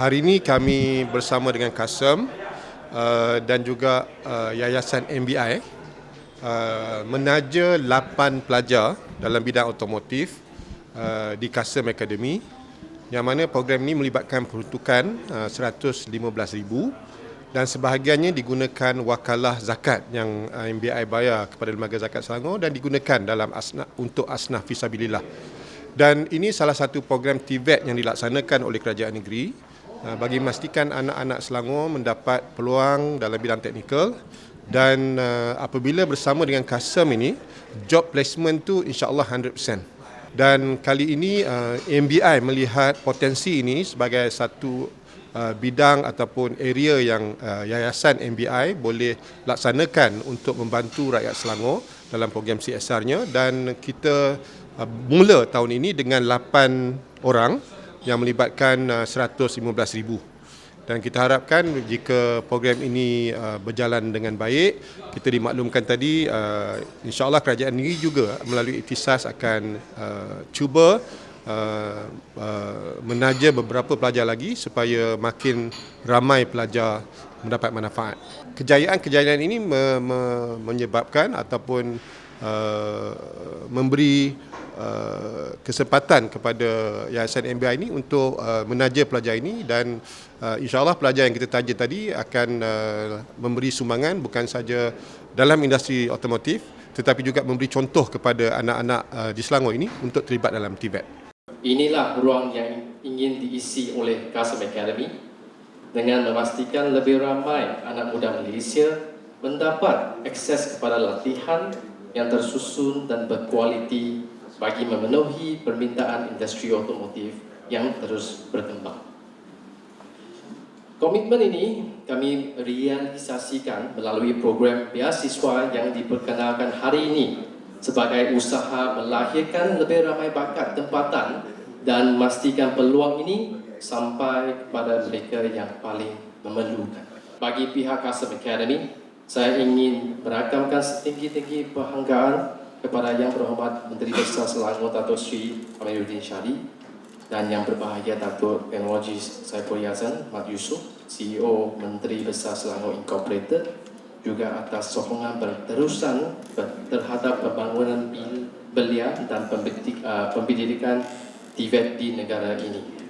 hari ini kami bersama dengan Kasem uh, dan juga uh, Yayasan MBI uh, menaja 8 pelajar dalam bidang otomotif uh, di Kasem Academy yang mana program ini melibatkan peruntukan uh, 115,000 dan sebahagiannya digunakan wakalah zakat yang uh, MBI bayar kepada Lembaga Zakat Selangor dan digunakan dalam asnaf untuk asnaf fisabilillah. Dan ini salah satu program TVET yang dilaksanakan oleh kerajaan negeri bagi memastikan anak-anak Selangor mendapat peluang dalam bidang teknikal dan uh, apabila bersama dengan Kasem ini job placement tu insya-Allah 100%. Dan kali ini MBI melihat potensi ini sebagai satu Uh, bidang ataupun area yang uh, yayasan MBI boleh laksanakan untuk membantu rakyat Selangor dalam program CSR-nya dan kita uh, mula tahun ini dengan 8 orang yang melibatkan 115,000 dan kita harapkan jika program ini berjalan dengan baik kita dimaklumkan tadi insyaAllah kerajaan negeri juga melalui ikhtisas akan cuba uh, uh, menaja beberapa pelajar lagi supaya makin ramai pelajar mendapat manfaat. Kejayaan-kejayaan ini me, me, menyebabkan ataupun uh, memberi uh, kesempatan kepada Yayasan MBI ini untuk uh, menaja pelajar ini dan uh, insyaAllah pelajar yang kita taja tadi akan uh, memberi sumbangan bukan saja dalam industri otomotif tetapi juga memberi contoh kepada anak-anak uh, di Selangor ini untuk terlibat dalam TVET. Inilah ruang yang ingin diisi oleh Kasem Academy dengan memastikan lebih ramai anak muda Malaysia mendapat akses kepada latihan yang tersusun dan berkualiti bagi memenuhi permintaan industri otomotif yang terus berkembang. Komitmen ini kami realisasikan melalui program beasiswa yang diperkenalkan hari ini sebagai usaha melahirkan lebih ramai bakat tempatan dan memastikan peluang ini sampai kepada mereka yang paling memerlukan. Bagi pihak Custom Academy, saya ingin merakamkan setinggi-tinggi perhanggaan kepada Yang Berhormat Menteri Besar Selangor Dato' Sri Amiruddin Syari dan Yang Berbahagia Dato' Teknologi Saiful Yazan Mat Yusof, CEO Menteri Besar Selangor Incorporated juga atas sokongan berterusan terhadap pembangunan belia dan pendidikan TVET di negara ini.